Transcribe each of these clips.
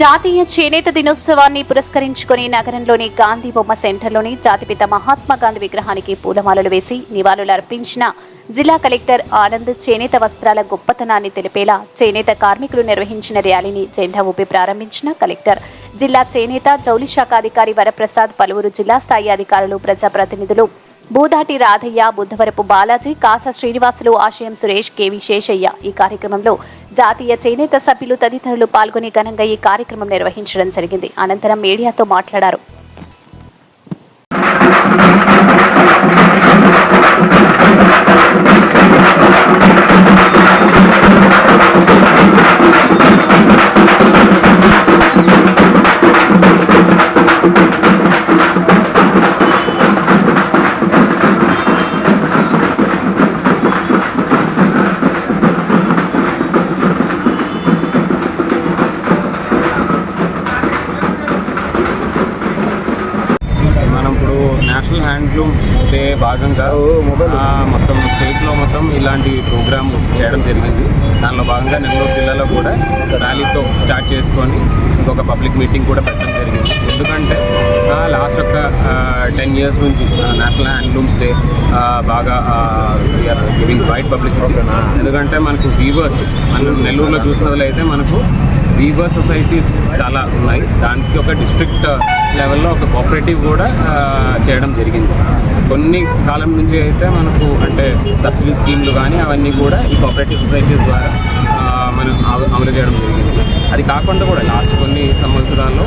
జాతీయ చేనేత దినోత్సవాన్ని పురస్కరించుకుని నగరంలోని గాంధీ బొమ్మ సెంటర్లోని జాతిపిత మహాత్మా గాంధీ విగ్రహానికి పూలమాలలు వేసి నివాళులు అర్పించిన జిల్లా కలెక్టర్ ఆనంద్ చేనేత వస్త్రాల గొప్పతనాన్ని తెలిపేలా చేనేత కార్మికులు నిర్వహించిన ర్యాలీని జెండా ఊపి ప్రారంభించిన కలెక్టర్. జిల్లా చేనేత జౌలి శాఖ అధికారి వరప్రసాద్ పలువురు జిల్లా స్థాయి అధికారులు ప్రజాప్రతినిధులు బూదాటి రాధయ్య బుద్ధవరపు బాలాజీ కాస శ్రీనివాసులు ఆశయం సురేష్ కేవి శేషయ్య. ఈ కార్యక్రమంలో జాతీయ చేనేత సభ్యులు తదితరులు పాల్గొని ఘనంగా ఈ కార్యక్రమం నిర్వహించడం జరిగింది. అనంతరం మీడియాతో మాట్లాడారు. భాగంగా మొత్తం స్టేట్లో మొత్తం ఇలాంటి ప్రోగ్రామ్ చేయడం జరిగింది. దానిలో భాగంగా నెల్లూరు జిల్లాలో కూడా ర్యాలీతో స్టార్ట్ చేసుకొని ఇంకొక పబ్లిక్ మీటింగ్ కూడా పెట్టడం జరిగింది. ఎందుకంటే లాస్ట్ ఒక టెన్ ఇయర్స్ నుంచి నేషనల్ హ్యాండ్లూమ్స్ డే బాగా గివింగ్ వైడ్ పబ్లిసిటీ ఎందుకంటే మనకు వీవర్స్ మనం నెల్లూరులో చూసినట్లయితే మనకు వీవర్ సొసైటీస్ చాలా ఉన్నాయి. దానికి ఒక డిస్ట్రిక్ట్ లెవెల్లో uh, ఒక కోఆపరేటివ్ కూడా uh, చేయడం జరిగింది. కొన్ని కాలం నుంచి అయితే మనకు అంటే సబ్సిడీ స్కీమ్లు కానీ అవన్నీ కూడా ఈ కోఆపరేటివ్ సొసైటీస్ ద్వారా uh, మనం అమలు చేయడం జరిగింది. అది కాకుండా కూడా లాస్ట్ కొన్ని సంవత్సరాల్లో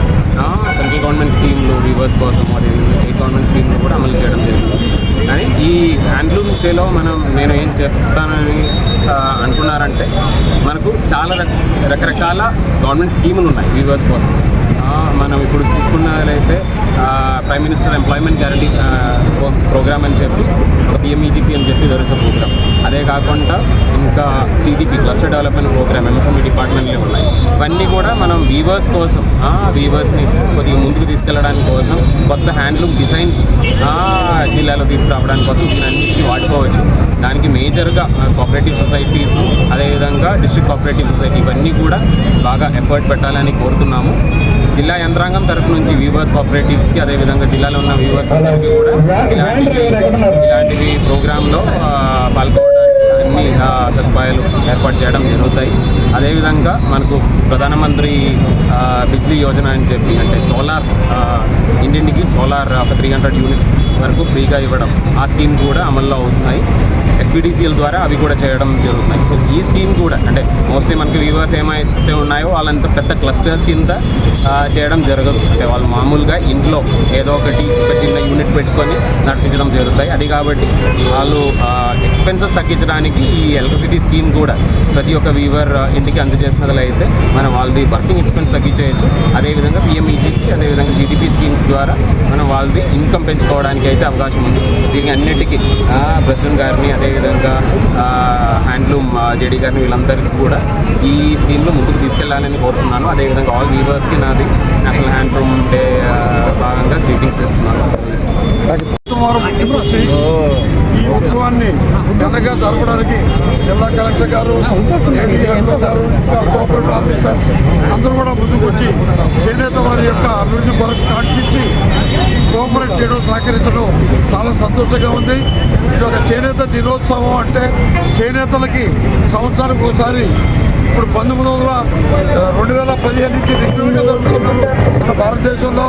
సెంట్రల్ గవర్నమెంట్ స్కీమ్లు వీవర్స్ కోసం అది స్టేట్ గవర్నమెంట్ స్కీమ్లు కూడా అమలు చేయడం జరిగింది. కానీ ఈ హ్యాండ్లూమ్ డేలో మనం నేను ఏం చెప్తానని అనుకున్నారంటే మనకు చాలా రక- రకరకాల గవర్నమెంట్ స్కీములు ఉన్నాయి వీవర్స్ కోసం. మనం ఇప్పుడు తీసుకున్నదైతే prime minister employment guarantee programme అని చెప్పి ఒక పిఎంఈజీపీ అని చెప్పి దొరికే ప్రోగ్రామ్. అదే కాకుండా ఇంకా CDP cluster development programme MSME డిపార్ట్మెంట్లో ఉన్నాయి. ఇవన్నీ కూడా మనం వీవర్స్ కోసం వీవర్స్ని కొద్దిగా ముందుకు తీసుకెళ్ళడానికి కోసం కొత్త హ్యాండ్లూమ్ డిజైన్స్ జిల్లాలో తీసుకురావడానికి కోసం దీని అన్నింటినీ వాడుకోవచ్చు. దానికి మేజర్గా కోఆపరేటివ్ సొసైటీస్ అదేవిధంగా డిస్ట్రిక్ట్ కోఆపరేటివ్ సొసైటీ ఇవన్నీ కూడా బాగా ఎఫర్ట్ పెట్టాలని కోరుతున్నాము. జిల్లా యంత్రాంగం తరఫు నుంచి వీవర్స్ కోఆపరేటివ్స్కి అదేవిధంగా జిల్లాలో ఉన్న వీవర్స్ అందరికీ కూడా ఇలాంటివి ఇలాంటివి ప్రోగ్రాంలో పాల్గొనడానికి అన్ని సదుపాయాలు ఏర్పాటు చేయడం జరుగుతాయి. అదేవిధంగా మనకు ప్రధానమంత్రి బిజ్లీ యోజన అని చెప్పి అంటే సోలార్ ఇంటింటికి సోలార్ ఒక త్రీ హండ్రెడ్ యూనిట్స్ వరకు ఫ్రీగా ఇవ్వడం ఆ స్కీమ్ కూడా అమల్లో అవుతున్నాయి. ఎస్పీడీసీఎల్ ద్వారా అవి కూడా చేయడం జరుగుతున్నాయి సో ఈ స్కీమ్ కూడా అంటే మోస్ట్లీ మనకి వీవర్స్ ఏమైతే ఉన్నాయో వాళ్ళంతా పెద్ద క్లస్టర్స్ కింద చేయడం జరగదు. అంటే వాళ్ళు మామూలుగా ఇంట్లో ఏదో ఒకటి ఒక చిన్న యూనిట్ పెట్టుకొని నడిపించడం జరుగుతాయి. అది కాబట్టి వాళ్ళు ఎక్స్పెన్సెస్ తగ్గించడానికి ఈ ఎలక్ట్రిసిటీ స్కీమ్ కూడా ప్రతి ఒక్క వీవర్ ఇంటికి అందజేసినట్లయితే మనం వాళ్ళది వర్కింగ్ ఎక్స్పెన్స్ తగ్గించేయచ్చు. అదేవిధంగా పిఎంఈజీకి అదేవిధంగా సిడిపి స్కీమ్స్ ద్వారా మనం వాళ్ళది ఇన్కమ్ పెంచుకోవడానికి అయితే అవకాశం ఉంది. దీనికి అన్నిటికీ ప్రెసిడెంట్ గారిని అదేవిధంగా హ్యాండ్లూమ్ జేడీ గారిని వీళ్ళందరికీ కూడా ఈ స్కీమ్లో ముందుకు తీసుకెళ్ళాలని కోరుతున్నాను. అదేవిధంగా ఆల్ వీవర్స్కి నాది నేషనల్ హ్యాండ్లూమ్ డే భాగంగా గ్రీటింగ్స్ ఇస్తున్నాను. ఈ ఉత్సవాన్ని ఘనంగా జరపడానికి జిల్లా కలెక్టర్ గారు గారు ఇంకా కోఆపరేటివ్ ఆఫీసర్స్ అందరూ కూడా ముందుకు వచ్చి చేనేత వారి యొక్క అభివృద్ధి కొరకు కాక్షించి కోఆపరేట్ చేయడం సహకరించడం చాలా సంతోషంగా ఉంది. ఇది ఒక చేనేత దినోత్సవం అంటే చేనేతలకి సంవత్సరానికి ఒకసారి ఇప్పుడు పంతొమ్మిది వందల రెండు వేల పదిహేను నుంచి జరుగుతున్నారు మన భారతదేశంలో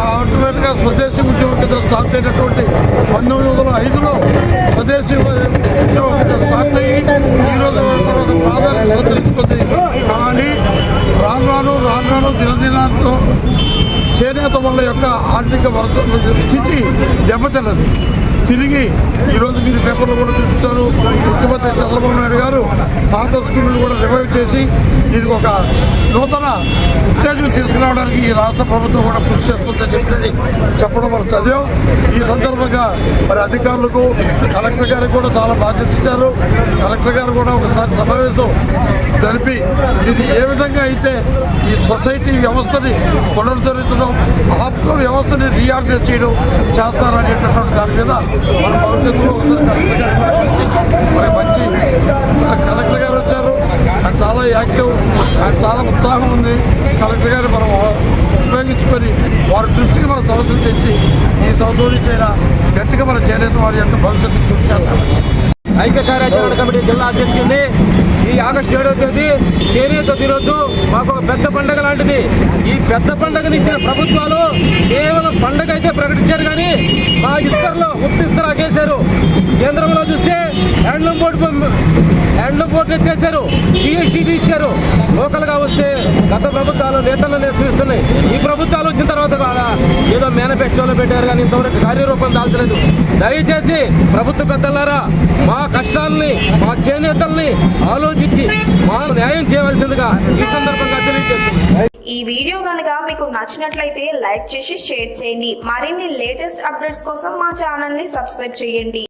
ఆటోమేటిక్గా స్వదేశీ ఉద్యమం కింద స్టార్ట్ అయినటువంటి పంతొమ్మిది వందల ఐదులో స్వదేశీ ఉద్యమం కింద స్టార్ట్ అయ్యి ఈరోజు ప్రాధాన్యత తెలుసుకుంది కానీ రాను రాను రాను రాను దినదినాలతో చేనేత వాళ్ళ యొక్క ఆర్థిక వరస స్థితి దెబ్బతిన్నది. తిరిగి ఈరోజు మీరు పేపర్లో కూడా చూస్తారు ముఖ్యమంత్రి చంద్రబాబు నాయుడు గారు పాత స్కీములు కూడా రివైవ్ చేసి దీనికి ఒక నూతన ఉత్తేజం తీసుకురావడానికి ఈ రాష్ట్ర ప్రభుత్వం కూడా కృషి చేస్తుందని చెప్పి చెప్పడం మనం చదివాం ఈ సందర్భంగా మరి అధికారులకు కలెక్టర్ గారికి కూడా చాలా బాధ్యత ఇచ్చారు. కలెక్టర్ గారు కూడా ఒకసారి సమావేశం జరిపి ఇది ఏ విధంగా అయితే ఈ సొసైటీ వ్యవస్థని పునరుద్ధరించడం ఆప్కో వ్యవస్థని రీఆర్గనైజ్ చేయడం చేస్తారనేటటువంటి దాని మీద మన భవిష్యత్తులో మరి మంచి కలెక్టర్ గారు వచ్చారు. ఆయన చాలా యాక్టివ్ ఆయన చాలా ఉత్సాహం ఉంది. కలెక్టర్ గారు మనం ఉపయోగించుకొని వారి దృష్టికి మన సమస్యలు తెచ్చి ఈ సంవత్సరం నుంచైనా గట్టిగా మన చేనేత వారి యొక్క భవిష్యత్తు కృషి ఐక్య కార్యాచరణ కమిటీ జిల్లా అధ్యక్షుడిని ఈ ఆగస్టు ఏడవ తేదీ చేనేత దినోజు మాకు ఒక పెద్ద పండగ లాంటిది. ఈ పెద్ద పండగని ఇచ్చిన ప్రభుత్వాలు కేవలం పండగ అయితే ప్రకటించారు కానీ మా ఇస్తర్లో ఉత్తిస్తర చేశారు కేంద్రంలో చూస్తే హ్యాండ్లూమ్ బోర్డు హ్యాండ్లూమ్ బోర్డు ఎత్తేసారు జిఎస్టీది ఇచ్చారు. లోకల్గా వస్తే గత ప్రభుత్వాలు నేతలను నేర్పిస్తున్నాయి. ఈ ప్రభుత్వాలు వచ్చిన తర్వాత ఏదో మేనిఫెస్టోలో పెట్టారు కానీ ఇంతవరకు కార్యరూపం దాల్చలేదు. దయచేసి ప్రభుత్వ పెద్దలారా మా కష్టాలని మా చేనేతల్ని ఆలోచించి మా న్యాయం చేయవలసిందిగా ఈ సందర్భంగా తెలియజేస్తున్నాం ఈ వీడియో కనుక మీకు నచ్చినట్లయితే లైక్ చేసి షేర్ చేయండి. మరిన్ని లేటెస్ట్ అప్డేట్స్ కోసం మా ఛానల్ని సబ్స్క్రైబ్ చేయండి.